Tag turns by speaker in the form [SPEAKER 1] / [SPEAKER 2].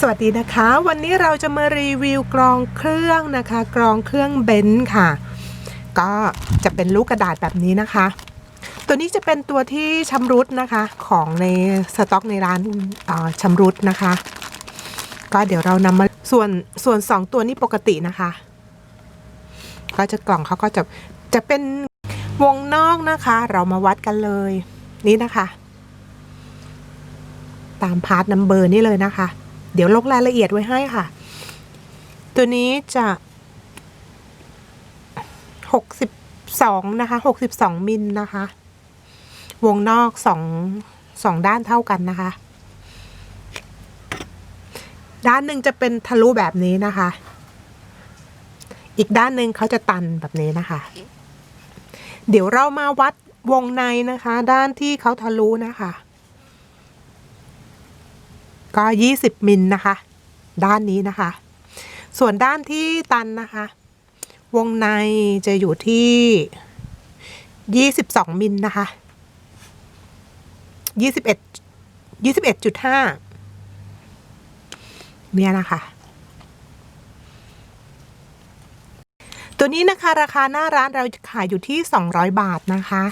[SPEAKER 1] สวัสดีนะคะ วันนี้เราจะมารีวิวกรองเครื่องนะคะ กรองเครื่องเบนซ์ค่ะ ก็จะเป็นลูกกระดาษแบบนี้นะคะ ตัวนี้จะเป็นตัวที่ชำรุดนะคะของในสต็อกในร้านเอ่อชำรุดนะคะ ก็เดี๋ยวเรานำมาส่วนส่วนสองตัวนี้ปกตินะคะ ก็จะกล่องเขาก็จะจะเป็นวงนอกนะคะ เรามาวัดกันเลยนี่นะคะ ตามพาร์ทนัมเบอร์นี่เลยนะคะ เดี๋ยวลงรายละเอียดไว้ให้ค่ะ ตัวนี้จะหกสิบสองนะคะหกสิบสองมิลนะคะ วงนอกสองสองด้านเท่ากันนะคะ ด้านหนึ่งจะเป็นทะลุแบบนี้นะคะ อีกด้านหนึ่งเขาจะตันแบบนี้นะคะ เดี๋ยวเรามาวัดวงในนะคะ ด้านที่เขาทะลุนะคะ ก็ 20 มิลนะคะ ด้านนี้นะคะ ส่วนด้านที่ตันนะคะ วงในจะอยู่ที่ 22 มิลนะคะ 21 21.5 เนี่ยนะคะตัวนี้นะคะราคาหน้าร้านเราขายอยู่ที่ 200 บาทนะคะ